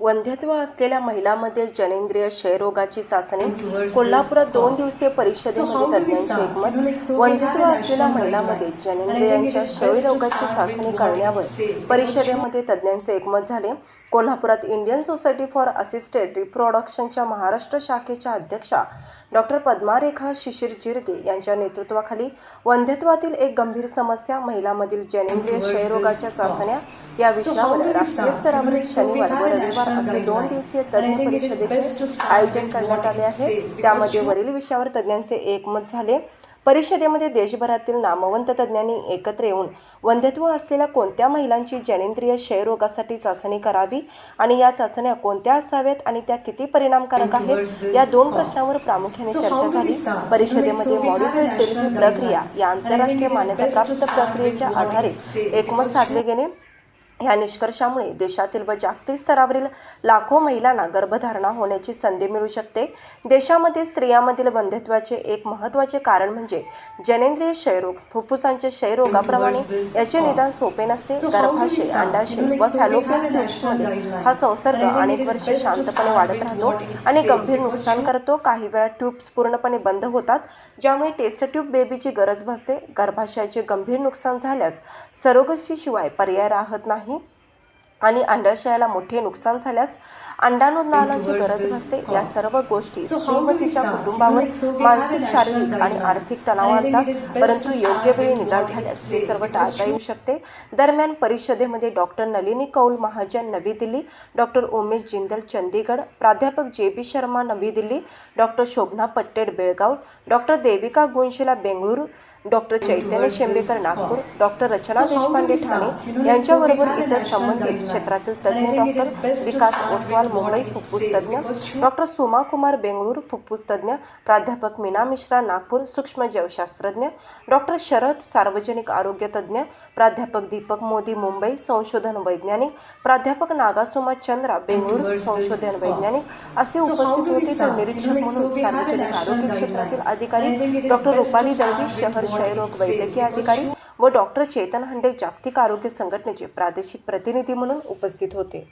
वंध्यत्व असलेल्या महिलांमध्ये जनेंद्रिय क्षयरोगाची चाचणी कोल्हापुरात दोन दिवसीय परिषदेमध्ये तज्ज्ञांचे एकमत वंध्यत्व असलेल्या महिलांमध्ये जनेंद्रियांच्या क्षयरोगाची चाचणी करण्यावर परिषदेमध्ये तज्ज्ञांचे एकमत झाले. कोल्हापुरात इंडियन सोसायटी फॉर असिस्टेड रिप्रोडक्शनच्या महाराष्ट्र शाखेच्या अध्यक्षा डॉक्टर पद्मारेखा शिशिर जिरगे यांच्या नेतृत्वाखाली वंध्यत्वातील एक गंभीर समस्या महिलांमधील जनेंद्रिय क्षयरोगाच्या चाचण्या या विषयावर राष्ट्रीय स्तरावरील शनिवार व रविवार असे दोन दिवसीय तज्ज्ञ परिषदेचे आयोजन करण्यात आले आहे. त्यामध्ये वरील विषयावर तज्ज्ञांचे एकमत झाले. परिषदेमध्ये देशभरातील नामवंत तज्ज्ञांनी एकत्र येऊन वंध्यत्व असलेल्या कोणत्या महिलांची जनेंद्रिय क्षयरोगासाठी चाचणी करावी आणि या चाचण्या कोणत्या असाव्यात आणि त्या किती परिणामकारक आहेत? या दोन प्रश्नावर प्रामुख्याने चर्चा झाली. परिषदेमध्ये मॉडिफाईड प्रक्रिया या आंतरराष्ट्रीय मान्यताप्राप्त प्रक्रियेच्या आधारे एकमत साधले गेले. या निष्कर्षामुळे देशातील व जागतिक स्तरावरील लाखो महिलांना गर्भधारणा होण्याची संधी मिळू शकते. देशामध्ये स्त्रियांमधील बंधत्वाचे एक महत्त्वाचे कारण म्हणजे जनेंद्रिय क्षयरोग फुफ्फुसांच्या क्षयरोगाप्रमाणे याचे निदान सोपे नसते. गर्भाशय अंडाशय व फॅलोपियन ट्यूब्समध्ये हा संसर्ग अनेक वर्षे शांतपणे वाढत राहतो आणि गंभीर नुकसान करतो. काही वेळा ट्यूब्स पूर्णपणे बंद होतात ज्यामुळे टेस्ट ट्यूब बेबीची गरज भासते. गर्भाशयाचे गंभीर नुकसान झाल्यास सरोगसीशिवाय पर्याय राहत नाही. आणि अंडाशयाला मोठे नुकसान झाल्यास अंडाणोदानाची गरज भासते. या सर्व गोष्टी स्त्री व तिच्या कुटुंबावर मानसिक शारीरिक आणि आर्थिक तणाव आणतात परंतु योग्य वेळी निदान झाल्यास हे सर्व टाळता येऊ शकते. दरम्यान परिषदेमध्ये डॉक्टर नलिनी कौल महाजन नवी दिल्ली डॉक्टर उमेश जिंदल चंदीगड प्राध्यापक जे बी शर्मा नवी Delhi doctor Shobhana Patted Belgaum doctor Devika Gunashila Bengaluru doctor Chaitanya Shembekar Nagpur doctor Rachana Deshpande Thane यांच्याबरोबर इतर संबंधित क्षेत्रातील तज्ज्ञ डॉक्टर विकास ओसवाल मुंबई फुफ्फुस तज्ज्ञ डॉक्टर सुमा कुमार बेंगळूर फुफ्फुस तज्ज्ञ प्राध्यापक मीना मिश्रा नागपूर सूक्ष्मजीवशास्त्रज्ञ डॉक्टर शरद सार्वजनिक आरोग्य तज्ज्ञ प्राध्यापक दीपक मोदी मुंबई संशोधन वैज्ञानिक प्राध्यापक नागासुमा चंद्रा बेंगळूर संशोधन वैज्ञानिक असे उपस्थित होते. तर निरीक्षक म्हणून सार्वजनिक आरोग्य क्षेत्रातील अधिकारी डॉक्टर रुपाली दळवी शहर क्षयरोग वैद्यकीय अधिकारी व डॉक्टर चेतन हंडे जागतिक आरोग्य संघटनेचे प्रादेशिक प्रतिनिधी म्हणून उपस्थित होते.